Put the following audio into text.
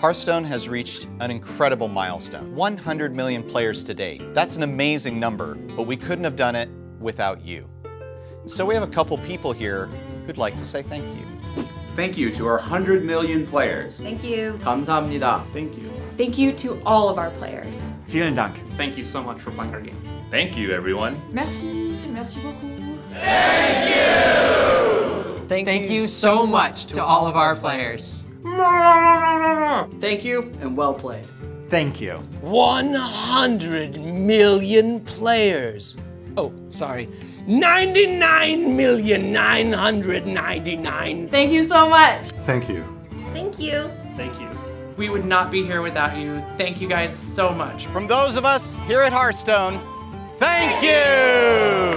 Hearthstone has reached an incredible milestone 100 million players today. That's an amazing number, but we couldn't have done it without you. So we have a couple people here who'd like to say thank you. Thank you to our 100 million players. Thank you. 감사합니다. Thank you. Thank you to all of our players. Vielen Dank. Thank you so much for playing our game. Thank you, everyone. Merci, merci beaucoup. Thank, Thank you so much to all of our players. Thank you and well played. Thank you. 100 million players. Oh, sorry. 99,999. Thank you so much. Thank you. Thank you. Thank you. We would not be here without you. Thank you guys so much. From those of us here at Hearthstone, thank you!